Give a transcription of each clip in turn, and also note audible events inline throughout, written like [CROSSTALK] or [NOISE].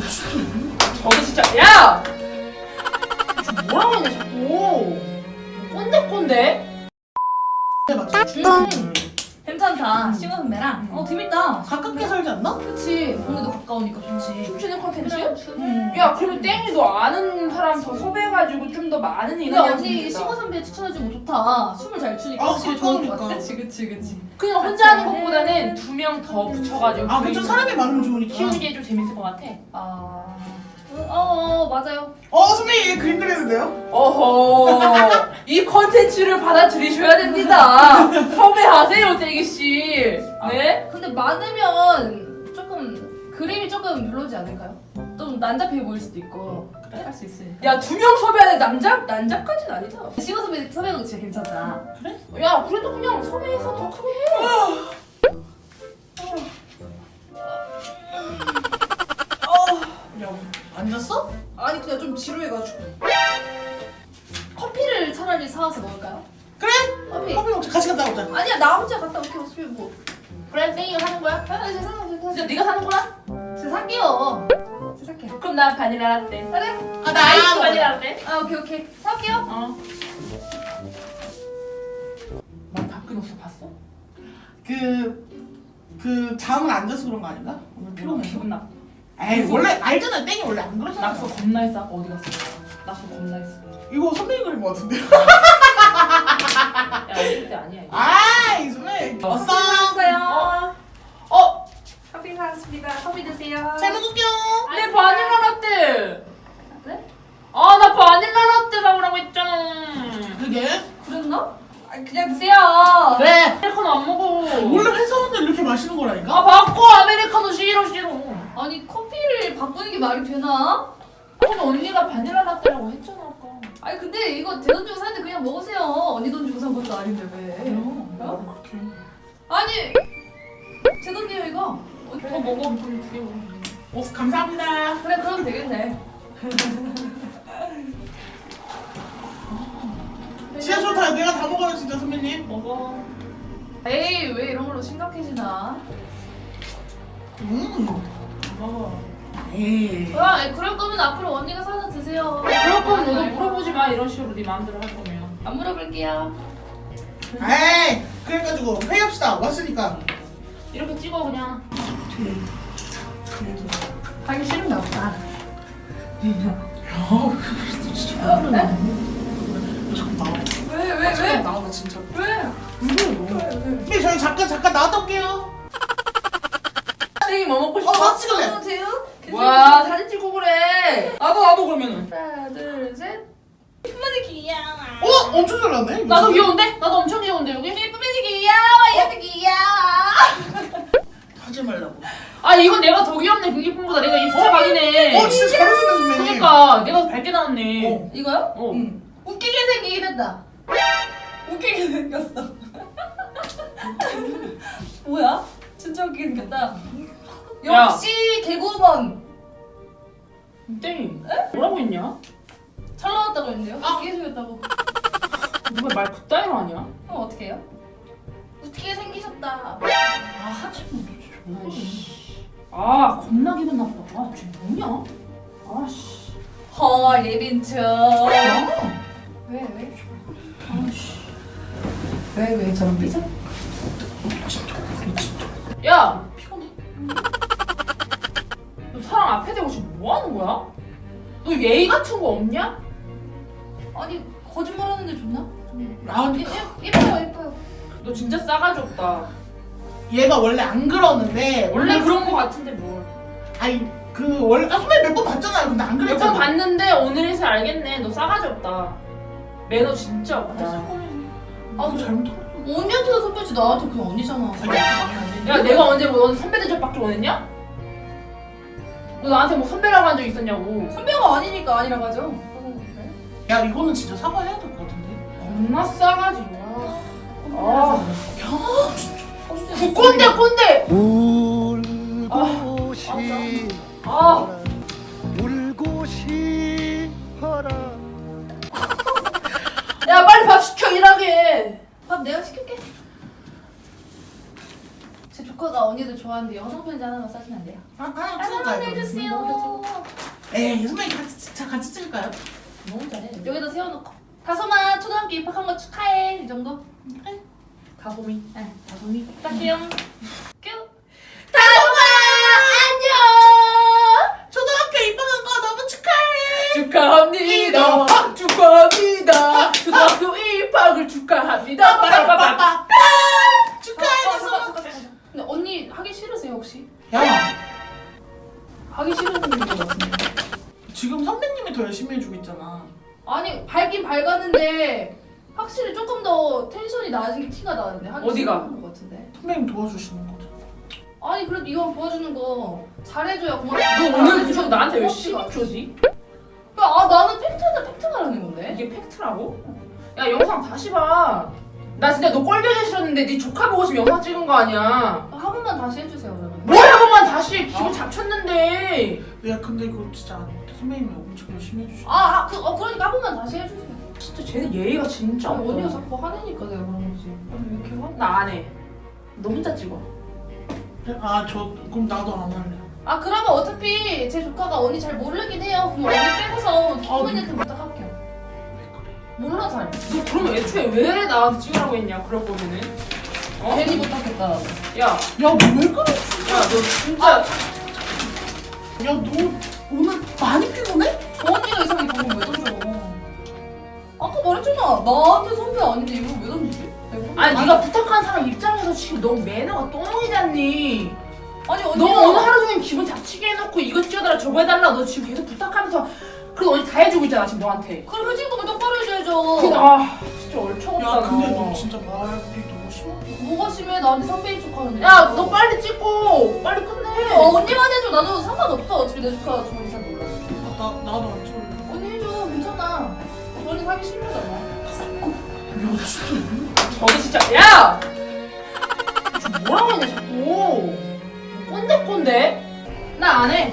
저도 진짜 야! 지금 뭐라고 했냐 자꾸 꼰대 꼰대? 맞지? 괜찮다. 시원 선배랑. 어 재밌다. 가깝게 살지 않나? 그치. 동네도 가까우니까 좋지. 춤추는 컨텐츠? 응. 야 그러면 땡이 너 아는 사람 더 섭외해가지고 좀 더 많은 근데 인원이 언니 시원 선배 추천해주고 좋다. 춤을 잘 추니까 아, 확실히 좋은 것 가까우니까. 같아. 그치 그치 그치. 그냥 혼자 하는 것보다는 두 명 더 붙여가지고 아 그쵸 사람이 많으면 좋으니까 키우는 게 좀 재밌을 것 같아 아. 어, 어 맞아요. 어 선배님 얘 그림 그리는데요? 어허 이 컨텐츠를 받아들이셔야 됩니다 섭외하세요 땡이씨 네? 근데 많으면 조금 그림이 조금 별로지 않을까요? 좀 난잡해 보일 수도 있고 할 수 있으니까. 야 두 명 섭외하는 남자? 남자까지는 아니다 시원 선배 섭외도 진짜 괜찮다. 야 그래도 그냥 섭외해서 더 크게 해 야 앉았어? 아니 그냥 좀 지루해가지고. 커피를 차라리 사와서 먹을까요? 그래? 커피. 커피 먹자 같이 갔다 오자 아니야 나 혼자 갔다 올게 어차피 뭐. 그래 땡이가 사는 거야? 아, 제가 사, 제가 진짜 네가 사는 거야? 제가 살게요. 제가 살게요. 그럼 난 바닐라 라떼 그래? 아 아이스 나 바닐라 라떼 아 오케이 오케이 살게요. 어. 나 바뀌었어 봤어? 그, 그 잠을 안 자서 그런 거 아닌가? 오늘 피곤해서 기분 나빠 에이 원래 알잖아 땡이 원래 안 그러잖아 낙서 겁나 했어. 아까 어디 갔어? 낙서 겁나 했어. 이거 선배님 그린 거 같은데. 야 어릴 때 아니야 이거. 아이 선배. 왔어 왔어요. 어? 커피 사왔습니다. 커피 드세요. 잘 먹을게요. 내 바닐라 라떼 네? 아 나 바닐라 라떼 사오라고 했잖아. 그게? 그랬나? 아 그냥 드세요. 그래 아메리카노 안 먹어. 원래 회사원들 이렇게 마시는 거라니까? 아 바꿔. 아메리카노 싫어 싫어 아니 바꾸는 게 말이 되나? 근데 언니가 바닐라 라떼라고 했잖아 아까 아니 근데 이거 제돈 주고 샀는데 그냥 먹으세요. 언니 돈 주고 산 것도 아닌데 왜? 어? 그렇게 아니 제 돈이에요 이거. 어, 더 먹어 좀 주게 먹어 어 감사합니다 그래 그러면 되겠네. [LAUGHS] 진짜 좋다 내가 다 먹어요 진짜 선배님 먹어 에이 왜 이런 걸로 심각해지나? 음 먹어 에이 야 그럴 거면 앞으로 언니가 사서 드세요. 그럴 거면 너도 물어보지 마 이런 식으로 네 마음대로 할 거면. 안 물어볼게요. 에이 그래가지고 회의합시다. 왔으니까. 이렇게 찍어 그냥. 하기 싫은가 보다. 야 진짜 왜왜 왜? 나와 진짜. 왜? 근데 저희 잠깐 잠깐 나갔다 올게요. 땡이 뭐 먹고 어나 찍을래? 어, 돼요? 와 사진 찍고 그래 나도 나도 그러면은 하나 둘 셋. 예쁘면 귀여워. 어 엄청 잘 나네 나도 귀여운데? 나도 엄청 귀여운데 여기? 예쁘면 귀여워. 이렇게 귀여워. 하지 말라고 아 이건 내가 더 귀엽네 그 이쁜보다 내가 인스타 각이네 어 진짜 잘생겼네 선배님 그러니까 내가 더 밝게 나왔네 어. 이거요? 어. 응. 웃기게 생기긴 했다. 웃기게 생겼어. [LAUGHS] 뭐야? 진짜 웃기게 생겼다. 야. 역시 개구먼. 땡이 뭐라고 했냐? 잘 나왔다고 했는데요? 아. 웃기게 생겼다고. 누가 말 그따위로 하냐? 그럼 어떻게 해요? 웃기게 생기셨다. 아 하지 마 아이씨 아 겁나 기분 나쁘다 아쟤 뭐냐? 아씨 헐 예빈처. 야왜 왜? 아씨 왜 왜 저런 삐져? 야 피곤해 너 사람 앞에 대고 뭐 하는 거야? 너 예의 같은 거 없냐? 아니 거짓말하는데 좋나? 아, 예, 예, 예뻐요 예뻐요. 너 진짜 싸가지 없다 얘가 원래 안 그러는데 원래 그런 거 같은데 뭘 아니 그 원래 아 선배 몇 번 봤잖아요 근데 안몇 그랬잖아 번 봤는데 오늘에서 알겠네 너 싸가지 없다 매너 진짜 없다 아 그거 잘못한 거 언니한테도 선배지 나한테 그냥 언니잖아. 야 내가 언제 뭐 넌 선배 대접받기 원했냐? 너 나한테 뭐 선배라고 한 적 있었냐고. 선배가 아니니까 아니라고 하죠. 야 이거는 진짜 사과해야 될 것 같은데? 겁나 싸가지 와 아, 야. 진짜 그 꼰대 꼰대! 울고 싶어라 아. 울고 싶어라. 야 빨리 밥 시켜 일하게. 밥 내가 시킬게. 조카가 언니들 좋아하는데 영상 편지 하나만 싸주면 안 돼요? 아, 아, 하나만 찍을까요? 해주세요. 에이, 선배님 같이, 자, 같이 찍을까요? 너무 잘해. 여기다 세워놓고. 다솜아 초등학교 입학한 거 축하해. 이 정도? 가보미. 네. 가보미. 부탁해요. 큐. 다솜아 안녕. 초등학교 입학한 거 너무 축하해! 축하합니다. 축하합니다. 초등학교 입학을 축하합니다. 빠바바바. 빠빠! 근데 언니 하기 싫으세요 혹시? 야, 하기 싫은 것 같은데. 지금 선배님이 더 열심히 해주고 있잖아. 아니 밝긴 밝았는데 확실히 조금 더 텐션이 낮은 게 티가 나는데 하기 어디가? 싫은 것 같은데. 선배님 도와주시는 거죠. 아니 그래도 이왕 도와주는 거 잘해줘야 고맙. 너 오늘 부터 나한테 왜 시비 줘지? 아 나는 팩트는 팩트 말하는 건데. 이게 팩트라고? 야 영상 다시 봐. 나 진짜 너 꼴보기 싫었는데 네 조카 보고 싶으면 영상 찍은 거 아니야. 한 번만 다시 해주세요 그러면. 뭘 해보면 다시 해. 기분 잡쳤는데. 야, 근데 그거 진짜 안 돼. 선배님이 엄청 열심히 해주시고. 아, 아, 그, 어, 그러니까 한 번만 다시 해주세요. 진짜 쟤는 예의가 진짜 아, 언니가 없다. 자꾸 화내니까 내가 그런 거지. 아니, 왜 이렇게 화? 나안 해. 너 혼자 찍어. 아, 저, 그럼 나도 안 할래. 아, 그러면 어차피 제 조카가 언니 잘 모르긴 해요. 그럼 언니 빼고서 기분이한테 부탁할게요. 몰라 잘. 너 그러면 애초에 왜 나한테 찍으라고 했냐? 그럴 거면은. 어? 괜히 부탁했다. 야, 야, 너왜 그래? 야, 너 진짜 야, 너 오늘 많이 피곤해? 저 언니가 이상하게 방금 왜 던져? 아까 말했잖아. 나한테 선배 아닌데 이거 왜 던지지? 내가 선배 아니 네가 부탁한 사람 입장에서 지금 너무 매너가 똥이잖니. 아니 너 언니가 오늘 하루 종일 기분 잡치게 해놓고 이거 찍어달라 저거 해달라 너 지금 계속 부탁하면서 그래도 언니 다 해주고 있잖아 지금 너한테. 그럼 해줄 거면 똑바로 해줘야죠. 그, 아 진짜 얼척없다 야, 근데 너. 너 진짜 말이 너무 심하다. 뭐가 심해? 나한테 선배인 척 하는데. 야, 너 빨리 찍고 빨리 끝내. 어, 언니만 해줘. 나도 상관없어. 어차피 내 조카 좋은 잘 몰라. 아, 나, 나도 안 찍을래. 언니 해줘. 괜찮아. 저 언니 하기 싫다잖아. 야, 진짜 왜? 저기 진짜 야. 지금 뭐라고 했냐 자꾸. 꼰대 꼰대. 나 안 해.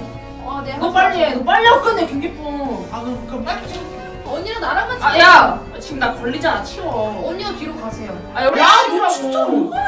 아, 내가 너 빨리 해. 너 빨리 하고 끝내 김기쁨. 아, 그럼, 그럼 빨리 찍을게. 언니랑 나랑만 아 찍어. 야. 지금 나 걸리잖아 치워. 언니가 뒤로 가세요. 아 여기 야, 너 치우라고. 진짜 왜 그래,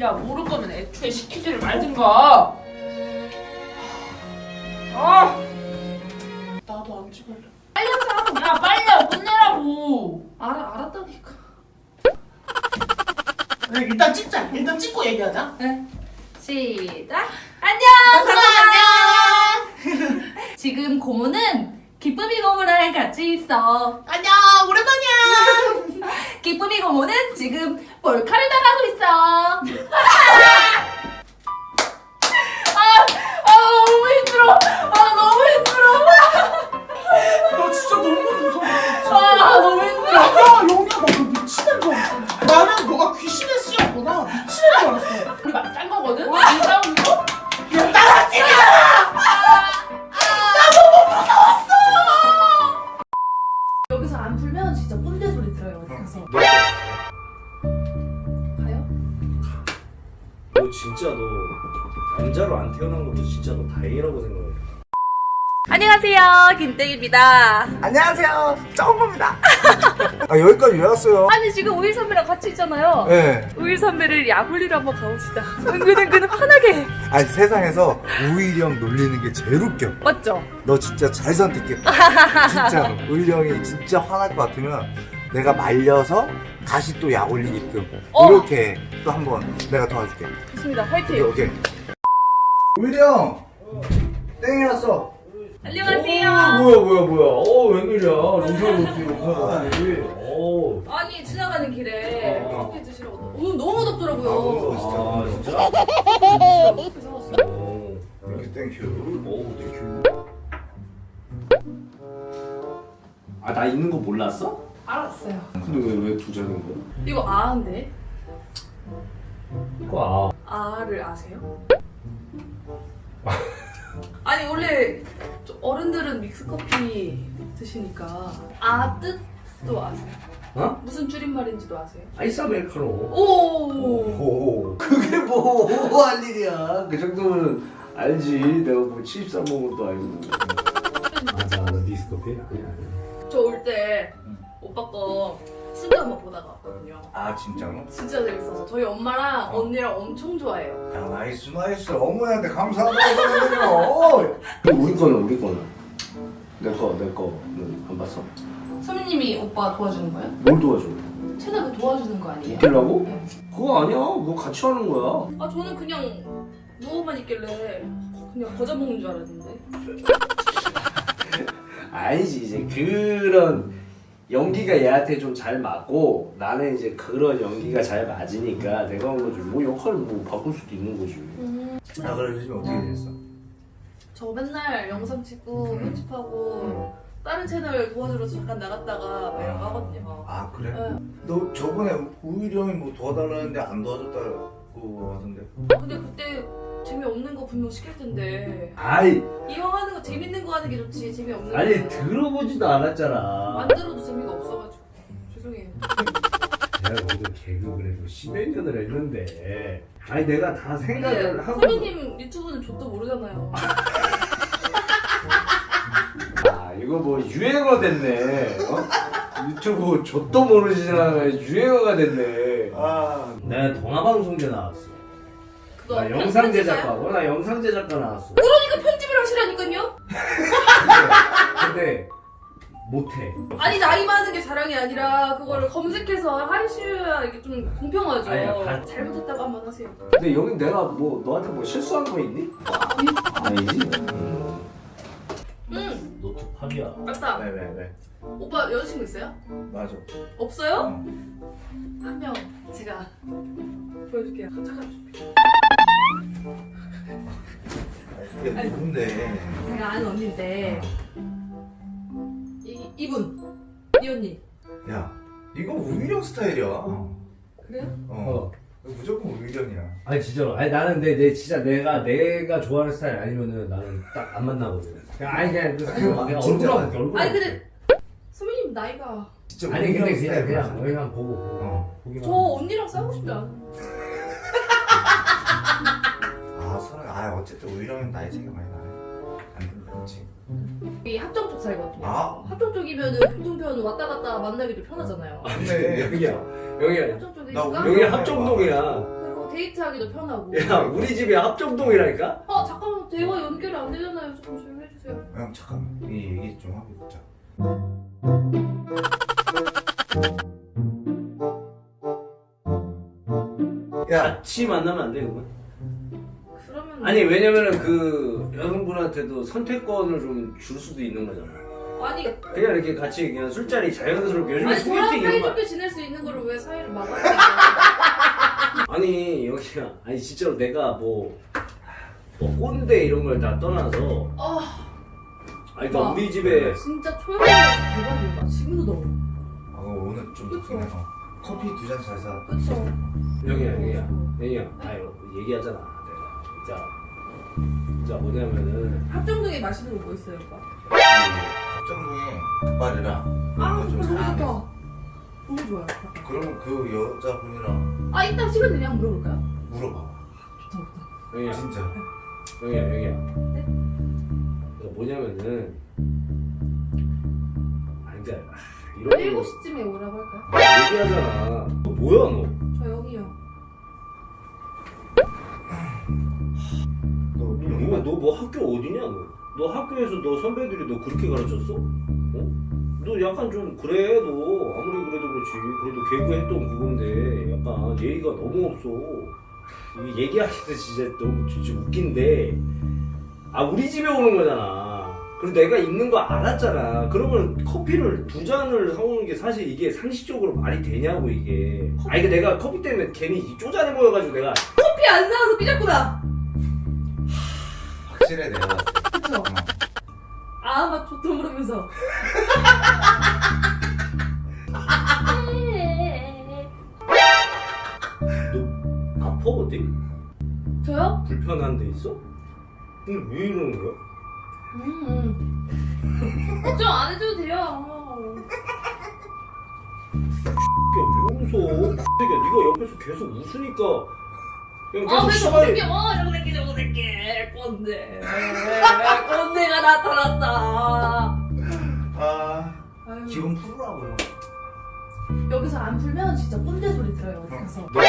야 모를 거면 애초에 시키지를 말든가. 아. 나도 안 찍을래. 빨리 하자. 야 빨리 해. 끝내라고. 알아 알았다니까. 그래, 일단 찍자. 일단 찍고 얘기하자. 네. 시작. 안녕. 안녕. [LAUGHS] 지금 고모는 기쁨이 고모랑 같이 있어. 안녕, 오랜만이야. [LAUGHS] 기쁨이 고모는 지금 몰카를 당하고 있어. 아, 아 너무 힘들어. 아 너무 힘들어. 나 진짜 너무 무서워. 아 너무 힘들어. 야, 영희야, 나너 미친애인 줄 알았어. 나는 너가 귀신의 씨였구나. 미친애인 줄 알았어. 우리 막짠 거거든. 안녕하세요 김땡입니다 안녕하세요. 정우입니다. [LAUGHS] 아, 여기까지 왜 왔어요? 아니 지금 우일 선배랑 같이 있잖아요 네. 우일 선배를 야불리러 한번 가봅시다 은근은근 환하게 아니, 세상에서 우일이 형 놀리는 게 제일 웃겨. 맞죠? 너 진짜 잘 선택했다. 진짜로. [LAUGHS] 우일이 형이 진짜 화날 것 같으면 내가 말려서 다시 또 약 올리게끔. 어. 이렇게 또 한번 내가 도와줄게. 좋습니다 오케이, 화이팅 오케이. 우일이 형! 땡이 왔어. 안녕하세요 뭐야 뭐야 뭐야. 어 웬일이야. 롱살 옷이 롱살이. 어. 아니 지나가는 길에 어. 커피 드시라고 오늘 너무 덥더라고요. 아 진짜? 그래서 샀어요. 어. 땡큐, 땡큐. 어 땡큐. 아 나 있는 거 몰랐어? 알았어요. 근데 왜왜두 장인 거야? 이거 아인데 이거 아를 아세요? 아니 원래 좀 어른들은 믹스 커피 드시니까 아뜻또 아세요? 어? 무슨 줄임말인지도 아세요? 아이스 아메리카노. 오. 오. 그게 뭐할 일이야. 그 정도면 알지. 내가 뭐 73번도 알고. 맞아, 나 디스커피 아니야. 아니야. 저 올 때 오빠 거 순대 한번 보다가 왔거든요. 아 진짜로? 진짜 재밌어서 저희 엄마랑 언니랑 엄청 좋아해요. 야 나이스 나이스 어머니한테 감사하다고 우리 거는 우리 거는 내거내 거는 안 봤어. 선배님이 오빠 도와주는 거예요? 뭘 도와줘? 채널을 도와주는 거 아니에요? 웃기려고? 네. 그거 아니야. 뭐 같이 하는 거야. 아 저는 그냥 누워만 있길래 그냥 거저 먹는 줄 알았는데. [LAUGHS] 아니지 이제 그런 연기가 얘한테 좀 잘 맞고 나는 이제 그런 연기가 잘 맞으니까 내가 한 거지 뭐 역할을 뭐 바꿀 수도 있는 거지 나 그래 요즘 어떻게 됐어? 저 맨날 영상 찍고 편집하고 다른 채널 도와주러 잠깐 나갔다가 막거 하거든요. 아 그래? 네. 너 저번에 우일이 형이 뭐 도와달라는데 안 도와줬다고 하던데 근데 그때 재미없는 거 분명 시킬 텐데. 아이. 이형 하는 거 재밌는 거 하는 게 좋지 재미없는 아니 거. 들어보지도 않았잖아. 만들어도 재미가 없어가지고. 죄송해요. 내가 모두 개그 그래도 10여 년을 했는데. 아니 내가 다 근데 생각을 하고 선배님 유튜브는 저도 모르잖아요. 아 이거 뭐 유행어 됐네. 어? 유튜브 좆도 모르시잖아 유행어가 됐네. 아. 내가 동화방송제 나왔어 나 편- 영상? 제작하고 나 영상 제작가 나왔어 그러니까 편집을 하시라니까요. 근데 못해 아니 나이 많은 게 자랑이 아니라 그거를 검색해서 하셔야 이게 좀 공평하죠. 아니야, 다- 잘못했다고 한번 하세요. 근데 여기 내가 뭐 너한테 뭐 실수한 거 있니? 아니지 응 노트 팝이야 맞다. 네네네 오빠 여자친구 있어요? 맞아 없어요? 어. 한명 제가 보여줄게요. 잠깐 이게 누군데? 제가 아는 언니인데. 이 이분. 이 언니. 야 이거 형 스타일이야. 그래요? 어. 무조건 우일이 형이야. 아니 진짜로. 아니 나는 근데 내 진짜 내가 내가 좋아하는 스타일 아니면은 나는 딱 안 만나거든. 그냥 아니 그냥 그 아, 그냥 진짜. 얼굴 한번 얼굴 아니 근데 선배님 나이가. 진짜 아니 근데 형 그냥 스타일 그냥. 그냥 보고 보고. 어. 보기만 저 하고. 언니랑 싸우고 싶지 않아. 아 서로 아 어쨌든 형은 나이 차이가 많이 나네. 안 된다 그렇지 이 합정 쪽 살거든요. 아. 합정 쪽이면은 교통편 왔다 갔다 만나기도 편하잖아요. 근데 여기야. 여기야. 합정 쪽이니까. 우리- 여기 합정동이야. 그리고 데이트하기도 편하고. 야 우리 집이 합정동이라니까? 어 잠깐만. 대화 연결이 안 되잖아요. 조금 조용히 해주세요. 형 잠깐만. 이 얘기 좀 하고 있자 같이 만나면 안 돼 그러면? 그러면 아니 왜냐면은 그 여성분한테도 선택권을 좀 줄 수도 있는 거잖아 아니 그냥 이렇게 같이 그냥 술자리 자연스럽게 요즘에 아니 저랑 소개팅 이런 거 사이좋게 지낼 수 있는 거를 왜 사이를 막아야 돼? [LAUGHS] 아니 여기야 아니 진짜로 내가 뭐, 뭐 꼰대 이런 걸 다 떠나서 아 아니 그러니까 와. 우리 집에 진짜 초연이라서 대박이야. 나 지금도 더워. 아, 오늘 좀 그쵸. 덥네 어. 커피 두 잔 잘 사. 그쵸? 여기야 여기야 여기야 아유 얘기하잖아 내가 진짜 진짜 뭐냐면은 합정동에 맛있는 거 뭐 있어요, 오빠? 합정동에 족발이랑 아, 너무. 좋다. 너무 좋아요. 그러면 그 여자분이랑 아, 이따 시간 되냐 한번 물어볼까요? 물어봐. 좋다, 좋다. 여기야 진짜. 여기야 여기야 네? 그러니까 뭐냐면은 아니 이제 아, 이런 거 7시쯤에 오라고 할까요? 얘기하잖아 너 뭐야 너 저 여기요. 너 뭐야 너 뭐 학교 어디냐 너? 너 학교에서 너 선배들이 너 그렇게 가르쳤어? 어? 너 약간 좀 그래 너 아무리 그래도 그렇지 그래도 개그했던 그건데 약간 예의가 너무 없어 얘기하기도 진짜 너무 진짜 웃긴데 아 우리 집에 오는 거잖아 그리고 내가 있는 거 알았잖아 그러면 커피를 두 잔을 사오는 게 사실 이게 상식적으로 말이 되냐고 이게 아니 그 내가 커피 때문에 괜히 이 쪼잔해 보여가지고 내가 커피 안 사와서 삐졌구나. 확실해 내가. 그쵸? 어. 아, 막 좋다 모르면서. 너 아파 어디? 저요? 불편한 데 있어? 근데 왜 이러는 거야? 음. 걱정 안 해줘도 돼요. 야왜 웃어? 새끼야 네가 옆에서 계속 웃으니까. 그냥 계속 아왜 시간이- 저거 새끼 어 저거 새끼 저거 새끼 꼰대. 꼰대가 나타났다. 아 아유, 기분 풀으라고요. 여기서 안 풀면 진짜 꼰대 소리 들어요. 그래서. 너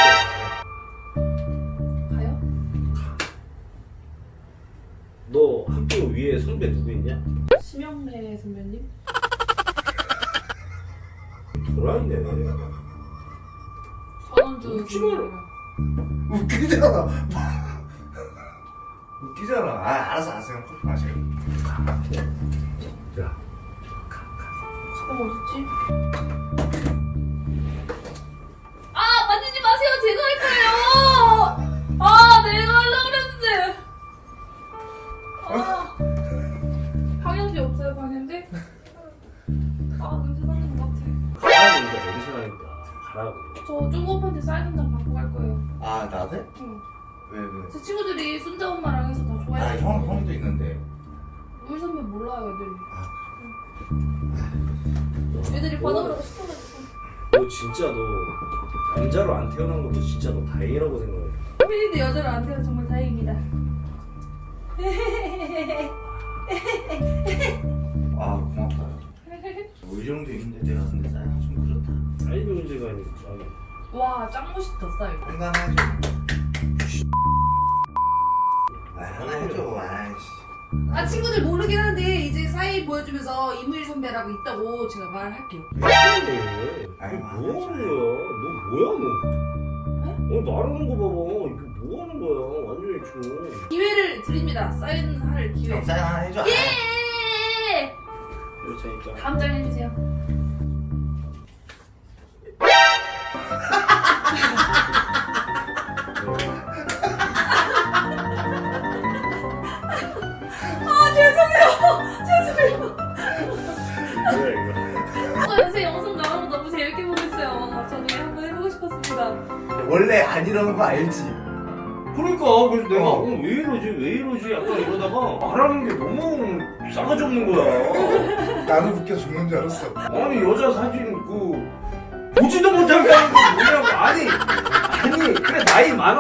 너 학교 위에 선배 누구 있냐? 심영래 선배님? 도라이네 전원주 웃지 마라. 웃기잖아. 웃기잖아. 아 알았어 그냥 커피 마세요. 야 가방 어딨지? 아 만지지 마세요. 제가 할 거예요 방향제 없어요 방향제? 아 냄새 나는 것 같아 가라니까 냄새 나니까 가라고 저 쪼고오빠한테 사인 한장 받고 갈 거예요 아 나한테? 응. 왜 왜? 제 친구들이 순자 엄마랑 해서 다 아 좋아해 형, 형도 있는데 우리 선배 몰라요 애들이 아. 애들이 받아보라고 싶어가지고 너 진짜 너 남자로 안 태어난 것도 진짜 너 다행이라고 생각해 호민인데 여자를 안 태어나 정말 다행입니다 [LAUGHS] 아 고맙다. 뭐 이 정도 있는데 내가 근데 사이가 좀 그렇다. 사이비 문제가 아니고 아니 와, 짱 멋있다, 사이. 한잔 해줘 아 하나 해줘 아이씨. 아, 친구들 모르긴 하는데, 이제 사이 보여주면서 이무일 선배라고 있다고 제가 말할게요. 아이, 뭐 하는 거야 너 뭐야 너 어, 말하는 거 봐봐 이거 뭐 하는 거야 완전히 지금 기회를 드립니다. 사인할 기회. 형 사인 하나 해줘 예! 그렇다니까 다음 장 해주세요. 원래 안 이러는 거 알지? 그러니까 그래서 내가 어. 어, 왜 이러지? 왜 이러지? 약간 이러다가 [LAUGHS] 말하는 게 너무 싸가지 없는 거야. [LAUGHS] 나도 웃겨 죽는 줄 알았어. 아니 여자 사진 그 보지도 못하게 하는 게 뭐냐고 아니 아니 그래 나이 많아.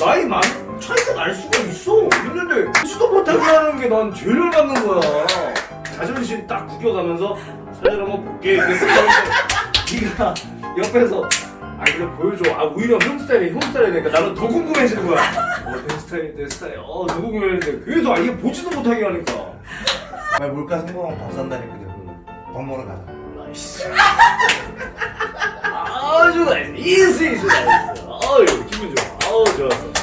나이 많 차이가 날 수가 있어. 있는데 보지도 못하게 하는 게난 제일 열받는 거야. 자존심 딱 구겨가면서 사진 한번 볼게. 이랬어 [LAUGHS] 네가 옆에서 아 그래 보여줘. 아 오히려 형 스타일이 형 스타일이니까 나는 더 궁금해지는 거야. [LAUGHS] 어내 스타일 내 스타일. 어더 궁금해지는데. 그래도 아 이게 보지도 못하게 하니까. 말 몰카 성공하면 밥 산다니 그대 밥 먹으러 가자. 나이스 아주 나이스 이스 이스. 나이스